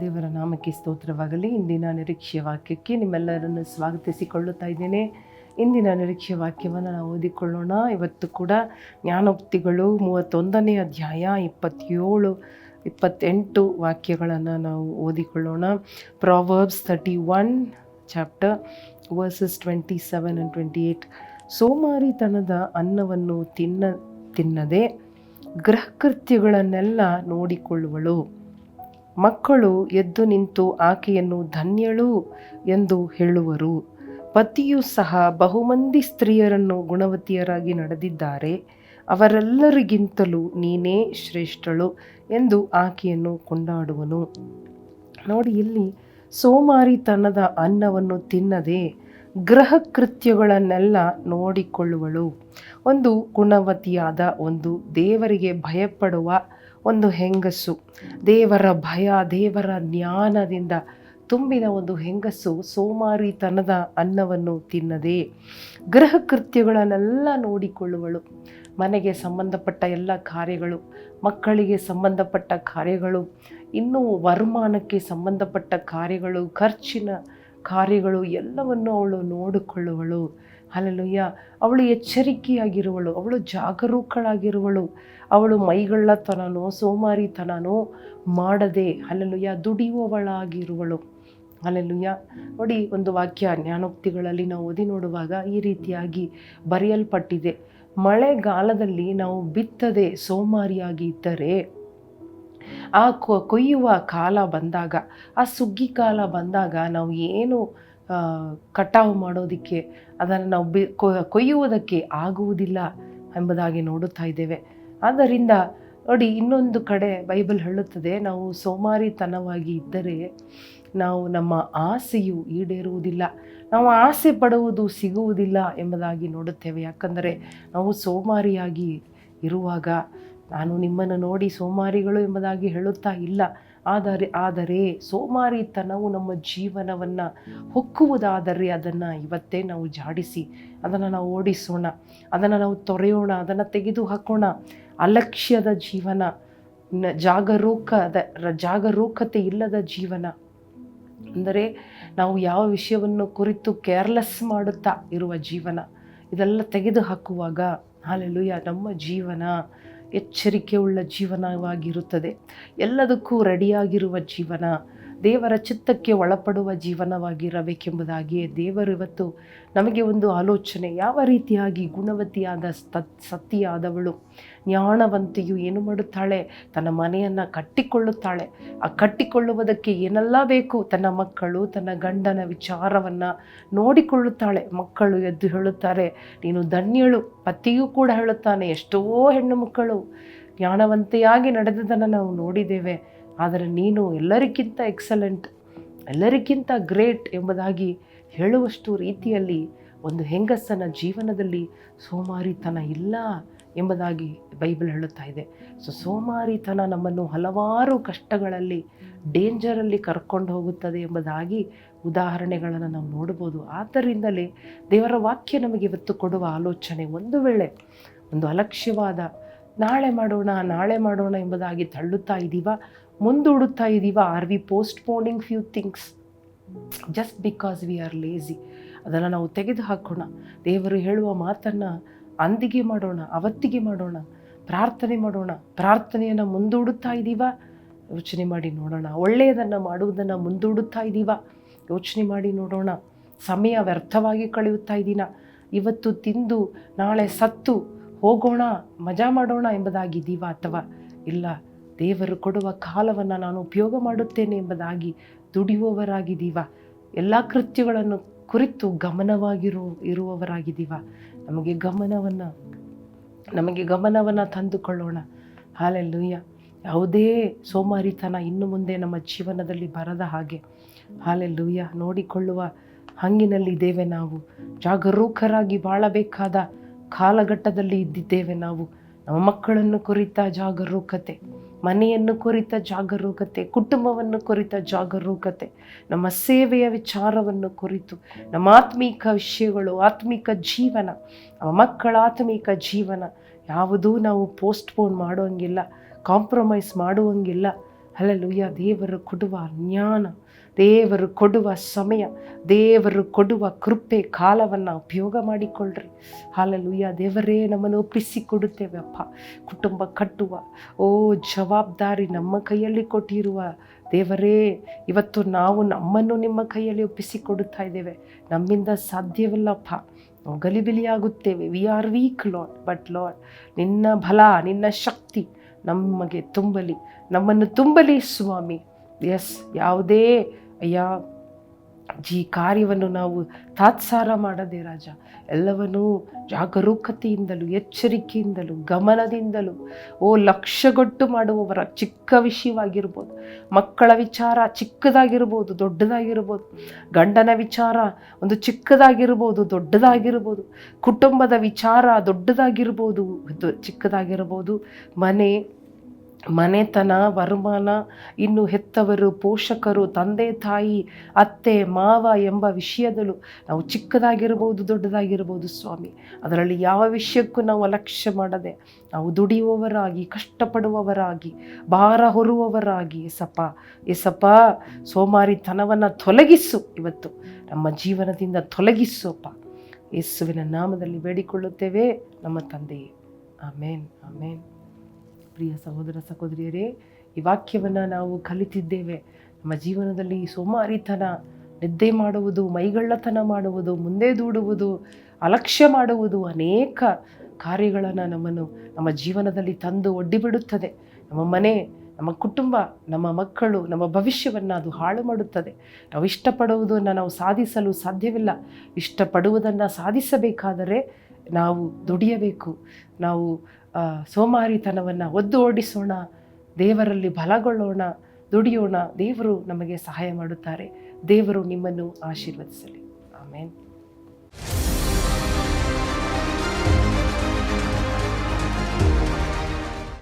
ದೇವರ ನಾಮಕ್ಕೆ ಸ್ತೋತ್ರವಾಗಲಿ. ಇಂದಿನ ನಿರೀಕ್ಷೆ ವಾಕ್ಯಕ್ಕೆ ನಿಮ್ಮೆಲ್ಲರನ್ನು ಸ್ವಾಗತಿಸಿಕೊಳ್ಳುತ್ತಾ ಇದ್ದೇನೆ. ಇಂದಿನ ನಿರೀಕ್ಷೆ ವಾಕ್ಯವನ್ನು ನಾವು ಓದಿಕೊಳ್ಳೋಣ. ಇವತ್ತು ಕೂಡ ಜ್ಞಾನೋಕ್ತಿಗಳು ಮೂವತ್ತೊಂದನೇ ಅಧ್ಯಾಯ ಇಪ್ಪತ್ತೇಳು, ಇಪ್ಪತ್ತೆಂಟು ವಾಕ್ಯಗಳನ್ನು ನಾವು ಓದಿಕೊಳ್ಳೋಣ. Proverbs thirty one chapter verses twenty seven and twenty eight ಸೋಮಾರಿತನದ ಅನ್ನವನ್ನು ತಿನ್ನ, ತಿನ್ನದೆ ಗೃಹಕೃತ್ಯಗಳನ್ನೆಲ್ಲ ನೋಡಿಕೊಳ್ಳುವಳು. ಮಕ್ಕಳು ಎದ್ದು ನಿಂತು ಆಕೆಯನ್ನು ಧನ್ಯಳು ಎಂದು ಹೇಳುವರು. ಪತಿಯೂ ಸಹ ಬಹುಮಂದಿ ಸ್ತ್ರೀಯರನ್ನು ಗುಣವತಿಯರಾಗಿ ನಡೆದಿದ್ದಾರೆ. ಅವರೆಲ್ಲರಿಗಿಂತಲೂ ನೀನೇ ಶ್ರೇಷ್ಠಳು ಎಂದು ಆಕೆಯನ್ನು ಕೊಂಡಾಡುವನು. ನೋಡಿ, ಇಲ್ಲಿ ಸೋಮಾರಿತನದ ಅನ್ನವನ್ನು ತಿನ್ನದೆ ಗ್ರಹಕೃತ್ಯಗಳನ್ನೆಲ್ಲ ನೋಡಿಕೊಳ್ಳುವಳು. ಒಂದು ಗುಣವತಿಯಾದ ಒಂದು ದೇವರಿಗೆ ಭಯಪಡುವ ಒಂದು ಹೆಂಗಸು. ದೇವರ ಭಯ, ದೇವರ ಜ್ಞಾನದಿಂದ ತುಂಬಿದ ಒಂದು ಹೆಂಗಸು ಸೋಮಾರಿತನದ ಅನ್ನವನ್ನು ತಿನ್ನದೆ ಗೃಹ ಕೃತ್ಯಗಳನ್ನೆಲ್ಲ ನೋಡಿಕೊಳ್ಳುವಳು. ಮನೆಗೆ ಸಂಬಂಧಪಟ್ಟ ಎಲ್ಲ ಕಾರ್ಯಗಳು, ಮಕ್ಕಳಿಗೆ ಸಂಬಂಧಪಟ್ಟ ಕಾರ್ಯಗಳು, ಇನ್ನೂ ವರಮಾನಕ್ಕೆ ಸಂಬಂಧಪಟ್ಟ ಕಾರ್ಯಗಳು, ಖರ್ಚಿನ ಕಾರ್ಯಗಳು ಎಲ್ಲವನ್ನು ಅವಳು ನೋಡಿಕೊಳ್ಳುವಳು. ಅಲ್ಲೆಲ್ಲುಯ್ಯ ಅವಳು ಎಚ್ಚರಿಕೆಯಾಗಿರುವಳು, ಅವಳು ಜಾಗರೂಕಳಾಗಿರುವಳು. ಅವಳು ಮೈಗಳ್ಳತನನೋ, ಸೋಮಾರಿತನನೋ ಮಾಡದೆ ಅಲ್ಲಲ್ಲಯ್ಯ ದುಡಿಯುವವಳಾಗಿರುವಳು. ಅಲ್ಲೆಲ್ಲುಯ್ಯ ನೋಡಿ, ಒಂದು ವಾಕ್ಯ ಜ್ಞಾನೋಕ್ತಿಗಳಲ್ಲಿ ನಾವು ಓದಿ ನೋಡುವಾಗ ಈ ರೀತಿಯಾಗಿ ಬರೆಯಲ್ಪಟ್ಟಿದೆ. ಮಳೆಗಾಲದಲ್ಲಿ ನಾವು ಬಿತ್ತದೆ ಸೋಮಾರಿಯಾಗಿ ಇದ್ದರೆ, ಆ ಕೊಯ್ಯುವ ಕಾಲ ಬಂದಾಗ, ಆ ಸುಗ್ಗಿ ಕಾಲ ಬಂದಾಗ ನಾವು ಏನು ಕಟಾವು ಮಾಡೋದಕ್ಕೆ, ಅದನ್ನು ನಾವು ಬಿ ಕೊಯ್ಯುವುದಕ್ಕೆ ಆಗುವುದಿಲ್ಲ ಎಂಬುದಾಗಿ ನೋಡುತ್ತಾ ಇದ್ದೇವೆ. ಆದ್ದರಿಂದ ನೋಡಿ, ಇನ್ನೊಂದು ಕಡೆ ಬೈಬಲ್ ಹೇಳುತ್ತದೆ, ನಾವು ಸೋಮಾರಿತನವಾಗಿ ಇದ್ದರೆ ನಾವು ನಮ್ಮ ಆಸೆಯು ಈಡೇರುವುದಿಲ್ಲ. ನಾವು ಆಸೆ ಪಡುವುದು ಸಿಗುವುದಿಲ್ಲ ಎಂಬುದಾಗಿ ನೋಡುತ್ತೇವೆ. ಯಾಕಂದರೆ ನಾವು ಸೋಮಾರಿಯಾಗಿ ಇರುವಾಗ ನಾನು ನಿಮ್ಮನ್ನು ನೋಡಿ ಸೋಮಾರಿಗಳು ಎಂಬುದಾಗಿ ಹೇಳುತ್ತಾ ಇಲ್ಲ. ಆದರೆ ಆದರೆ ಸೋಮಾರಿತನವು ನಮ್ಮ ಜೀವನವನ್ನು ಹೊಕ್ಕುವುದಾದರೆ ಅದನ್ನು ಇವತ್ತೇ ನಾವು ಜಾಡಿಸಿ, ಅದನ್ನು ನಾವು ಓಡಿಸೋಣ, ಅದನ್ನು ನಾವು ತೊರೆಯೋಣ, ಅದನ್ನು ತೆಗೆದು ಹಾಕೋಣ ಅಲಕ್ಷ್ಯದ ಜೀವನ ಜಾಗರೂಕದ ಜಾಗರೂಕತೆ ಇಲ್ಲದ ಜೀವನ. ಅಂದರೆ ನಾವು ಯಾವ ವಿಷಯವನ್ನು ಕುರಿತು ಕೇರ್ಲೆಸ್ ಮಾಡುತ್ತಾ ಇರುವ ಜೀವನ, ಇದೆಲ್ಲ ತೆಗೆದು ಹಾಕುವಾಗ ಹಾಲೆಲುಯ್ಯ, ನಮ್ಮ ಜೀವನ ಎಚ್ಚರಿಕೆ ಉಳ್ಳ ಜೀವನವಾಗಿರುತ್ತದೆ. ಎಲ್ಲದಕ್ಕೂ ರೆಡಿಯಾಗಿರುವ ಜೀವನ ದೇವರ ಚಿತ್ತಕ್ಕೆ ಒಳಪಡುವ ಜೀವನವಾಗಿರಬೇಕೆಂಬುದಾಗಿಯೇ ದೇವರು ಇವತ್ತು ನಮಗೆ ಒಂದು ಆಲೋಚನೆ. ಯಾವ ರೀತಿಯಾಗಿ ಗುಣವತಿಯಾದ ಸತಿಯಾದವಳು ಜ್ಞಾನವಂತೆಯು ಏನು ಮಾಡುತ್ತಾಳೆ? ತನ್ನ ಮನೆಯನ್ನು ಕಟ್ಟಿಕೊಳ್ಳುತ್ತಾಳೆ. ಆ ಕಟ್ಟಿಕೊಳ್ಳುವುದಕ್ಕೆ ಏನೆಲ್ಲ ಬೇಕು? ತನ್ನ ಮಕ್ಕಳು, ತನ್ನ ಗಂಡನ ವಿಚಾರವನ್ನು ನೋಡಿಕೊಳ್ಳುತ್ತಾಳೆ. ಮಕ್ಕಳು ಎದ್ದು ಹೇಳುತ್ತಾರೆ, ನೀನು ಧನ್ಯಳು. ಪತಿಯೂ ಕೂಡ ಹೇಳುತ್ತಾನೆ, ಎಷ್ಟೋ ಹೆಣ್ಣು ಮಕ್ಕಳು, ಜ್ಞಾನವಂತೆಯಾಗಿ ನಡೆದದನ್ನು ನಾವು ನೋಡಿದ್ದೇವೆ. ಆದರೆ ನೀನು ಎಲ್ಲರಿಗಿಂತ ಎಕ್ಸಲೆಂಟ್ ಎಲ್ಲರಿಗಿಂತ ಗ್ರೇಟ್ ಎಂಬುದಾಗಿ ಹೇಳುವಷ್ಟು ರೀತಿಯಲ್ಲಿ ಒಂದು ಹೆಂಗಸನ ಜೀವನದಲ್ಲಿ ಸೋಮಾರಿತನ ಇಲ್ಲ ಎಂಬುದಾಗಿ ಬೈಬಲ್ ಹೇಳುತ್ತಾ ಇದೆ. ಸೊ ಸೋಮಾರಿತನ ನಮ್ಮನ್ನು ಹಲವಾರು ಕಷ್ಟಗಳಲ್ಲಿ ಡೇಂಜರಲ್ಲಿ ಕರ್ಕೊಂಡು ಹೋಗುತ್ತದೆ ಎಂಬುದಾಗಿ ಉದಾಹರಣೆಗಳನ್ನು ನಾವು ನೋಡ್ಬೋದು ಆದ್ದರಿಂದಲೇ ದೇವರ ವಾಕ್ಯ ನಮಗೆ ಇವತ್ತು ಕೊಡುವ ಆಲೋಚನೆ ಒಂದು ವೇಳೆ ಒಂದು ಅಲಕ್ಷ್ಯವಾದ, ನಾಳೆ ಮಾಡೋಣ ನಾಳೆ ಮಾಡೋಣ ಎಂಬುದಾಗಿ ತಳ್ಳುತ್ತಾ ಇದ್ದೀವ ಮುಂದೂಡುತ್ತಾ ಇದ್ದೀವ are we postponing few things just because we are lazy ಅದನ್ನು ನಾವು ತೆಗೆದು ಹಾಕೋಣ ದೇವರು ಹೇಳುವ ಮಾತನ್ನು ಅಂದಿಗೆ ಮಾಡೋಣ, ಅವತ್ತಿಗೆ ಮಾಡೋಣ, ಪ್ರಾರ್ಥನೆ ಮಾಡೋಣ, ಪ್ರಾರ್ಥನೆಯನ್ನು ಮುಂದೂಡುತ್ತಾ ಇದ್ದೀವ ಯೋಚನೆ ಮಾಡಿ ನೋಡೋಣ. ಒಳ್ಳೆಯದನ್ನು ಮಾಡುವುದನ್ನು ಮುಂದೂಡುತ್ತಾ ಇದ್ದೀವ ಯೋಚನೆ ಮಾಡಿ ನೋಡೋಣ. ಸಮಯ ವ್ಯರ್ಥವಾಗಿ ಕಳೆಯುತ್ತಾ ಇದ್ದೀನ ಇವತ್ತು ತಿಂದು, ನಾಳೆ ಸತ್ತು ಹೋಗೋಣ, ಮಜಾ ಮಾಡೋಣ ಎಂಬುದಾಗಿದ್ದೀವ ಅಥವಾ ಇಲ್ಲ? ದೇವರು ಕೊಡುವ ಕಾಲವನ್ನು ನಾನು ಉಪಯೋಗ ಮಾಡುತ್ತೇನೆ ಎಂಬುದಾಗಿ ದುಡಿಯುವವರಾಗಿದ್ದೀವ. ಎಲ್ಲ ಕೃತ್ಯಗಳನ್ನು ಕುರಿತು ಗಮನವಾಗಿರು, ಇರುವವರಾಗಿದ್ದೀವ. ನಮಗೆ ಗಮನವನ್ನು ನಮಗೆ ಗಮನವನ್ನು ತಂದುಕೊಳ್ಳೋಣ. ಹಾಲೆಲ್ಲುಯ್ಯ. ಯಾವುದೇ ಸೋಮಾರಿತನ ಇನ್ನು ಮುಂದೆ ನಮ್ಮ ಜೀವನದಲ್ಲಿ ಬರದ ಹಾಗೆ. ಹಾಲೆಲ್ಲುಯ್ಯ. ನೋಡಿಕೊಳ್ಳುವ ಹಂಗಿನಲ್ಲಿದ್ದೇವೆ ನಾವು. ಜಾಗರೂಕರಾಗಿ ಬಾಳಬೇಕಾದ ಕಾಲಘಟ್ಟದಲ್ಲಿ ಇದ್ದಿದ್ದೇವೆ ನಾವು. ನಮ್ಮ ಮಕ್ಕಳನ್ನು ಕುರಿತ ಜಾಗರೂಕತೆ. ಮನೆಯನ್ನು ಕುರಿತ ಜಾಗರೂಕತೆ, ಕುಟುಂಬವನ್ನು ಕುರಿತ ಜಾಗರೂಕತೆ, ನಮ್ಮ ಸೇವೆಯ ವಿಚಾರವನ್ನು ಕುರಿತು, ನಮ್ಮ ಆತ್ಮೀಕ ವಿಷಯಗಳು, ಆತ್ಮಿಕ ಜೀವನ, ನಮ್ಮ ಮಕ್ಕಳ ಆತ್ಮಿಕ ಜೀವನ ಯಾವುದೂ ನಾವು ಪೋಸ್ಟ್ಪೋನ್ ಮಾಡುವಂಗಿಲ್ಲ ಕಾಂಪ್ರಮೈಸ್ ಮಾಡುವಂಗಿಲ್ಲ. ಅಲ್ಲಲುಯ್ಯ ದೇವರು ಕೊಡುವ ಜ್ಞಾನ, ದೇವರು ಕೊಡುವ ಸಮಯ, ದೇವರು ಕೊಡುವ ಕೃಪೆ ಕಾಲವನ್ನು ಉಪಯೋಗ ಮಾಡಿಕೊಳ್ಳ್ರಿ ಹಾಲಲ್ಲೂಯ್ಯ ದೇವರೇ ನಮ್ಮನ್ನು ಒಪ್ಪಿಸಿಕೊಡುತ್ತೇವಪ್ಪ ಕುಟುಂಬ ಕಟ್ಟುವ, ಓ ಜವಾಬ್ದಾರಿ ನಮ್ಮ ಕೈಯಲ್ಲಿ ಕೊಟ್ಟಿರುವ ದೇವರೇ, ಇವತ್ತು ನಾವು ನಮ್ಮನ್ನು ನಿಮ್ಮ ಕೈಯಲ್ಲಿ ಒಪ್ಪಿಸಿಕೊಡುತ್ತಾ ಇದ್ದೇವೆ. ನಮ್ಮಿಂದ ಸಾಧ್ಯವಿಲ್ಲಪ್ಪ ಗಲಿಬಿಲಿಯಾಗುತ್ತೇವೆ. We are weak lord but lord ನಿನ್ನ ಬಲ, ನಿನ್ನ ಶಕ್ತಿ ನಮಗೆ ತುಂಬಲಿ ನಮ್ಮನ್ನು ತುಂಬಲಿ ಸ್ವಾಮಿ. ಎಸ್ ಯಾವುದೇ ಅಯ್ಯ ಈ ಕಾರ್ಯವನ್ನು ನಾವು ತಾತ್ಸಾರ ಮಾಡದೆ ರಾಜ. ಎಲ್ಲವನ್ನೂ ಜಾಗರೂಕತೆಯಿಂದಲೂ, ಎಚ್ಚರಿಕೆಯಿಂದಲೂ, ಗಮನದಿಂದಲೂ, ಓ ಲಕ್ಷ್ಯಗೊಟ್ಟು ಮಾಡುವವರ ಚಿಕ್ಕ ವಿಷಯವಾಗಿರ್ಬೋದು. ಮಕ್ಕಳ ವಿಚಾರ ಚಿಕ್ಕದಾಗಿರ್ಬೋದು, ದೊಡ್ಡದಾಗಿರ್ಬೋದು. ಗಂಡನ ವಿಚಾರ ಒಂದು ಚಿಕ್ಕದಾಗಿರ್ಬೋದು, ದೊಡ್ಡದಾಗಿರ್ಬೋದು. ಕುಟುಂಬದ ವಿಚಾರ ದೊಡ್ಡದಾಗಿರ್ಬೋದು ಚಿಕ್ಕದಾಗಿರ್ಬೋದು. ಮನೆ ಮನೆತನ, ವರಮಾನ, ಇನ್ನು ಹೆತ್ತವರು, ಪೋಷಕರು, ತಂದೆ, ತಾಯಿ, ಅತ್ತೆ, ಮಾವ ಎಂಬ ವಿಷಯದಲ್ಲೂ ನಾವು ಚಿಕ್ಕದಾಗಿರ್ಬೋದು, ದೊಡ್ಡದಾಗಿರ್ಬೋದು ಸ್ವಾಮಿ, ಅದರಲ್ಲಿ ಯಾವ ವಿಷಯಕ್ಕೂ ನಾವು ಅಲಕ್ಷ್ಯ ಮಾಡದೆ ನಾವು ದುಡಿಯುವವರಾಗಿ, ಕಷ್ಟಪಡುವವರಾಗಿ, ಭಾರ ಹೊರುವವರಾಗಿ, ಎಸಪ್ಪ ಎಸಪ್ಪ, ಸೋಮಾರಿತನವನ್ನು ತೊಲಗಿಸು ಇವತ್ತು, ನಮ್ಮ ಜೀವನದಿಂದ ತೊಲಗಿಸೋಪ್ಪ. ಯೇಸುವಿನ ನಾಮದಲ್ಲಿ ಬೇಡಿಕೊಳ್ಳುತ್ತೇವೆ, ನಮ್ಮ ತಂದೆಯೇ. ಆಮೇನ್ ಆಮೇನ್. ಪ್ರಿಯ ಸಹೋದರ ಸಹೋದರಿಯರೇ, ಈ ವಾಕ್ಯವನ್ನು ನಾವು ಕಲಿತಿದ್ದೇವೆ. ನಮ್ಮ ಜೀವನದಲ್ಲಿ ಸೋಮಾರಿತನ, ನಿದ್ದೆ ಮಾಡುವುದು, ಮೈಗಳ್ಳತನ ಮಾಡುವುದು, ಮುಂದೆ ದೂಡುವುದು, ಅಲಕ್ಷ್ಯ ಮಾಡುವುದು ಅನೇಕ ಕಾರ್ಯಗಳನ್ನು ನಮ್ಮನ್ನು ನಮ್ಮ ಜೀವನದಲ್ಲಿ ತಂದು ಒಡ್ಡಿಬಿಡುತ್ತದೆ ನಮ್ಮ ಮನೆ ನಮ್ಮ ಕುಟುಂಬ, ನಮ್ಮ ಮಕ್ಕಳು, ನಮ್ಮ ಭವಿಷ್ಯವನ್ನು ಅದು ಹಾಳು ಮಾಡುತ್ತದೆ. ನಾವು ಇಷ್ಟಪಡುವುದನ್ನು ನಾವು ಸಾಧಿಸಲು ಸಾಧ್ಯವಿಲ್ಲ. ಇಷ್ಟಪಡುವುದನ್ನು ಸಾಧಿಸಬೇಕಾದರೆ ನಾವು ದುಡಿಯಬೇಕು. ನಾವು ಸೋಮಾರಿತನವನ್ನು ಒದ್ದು ಓಡಿಸೋಣ. ದೇವರಲ್ಲಿ ಬಲಗೊಳ್ಳೋಣ. ದುಡಿಯೋಣ. ದೇವರು ನಮಗೆ ಸಹಾಯ ಮಾಡುತ್ತಾರೆ. ದೇವರು ನಿಮ್ಮನ್ನು ಆಶೀರ್ವದಿಸಲಿ. ಆಮೇನ್.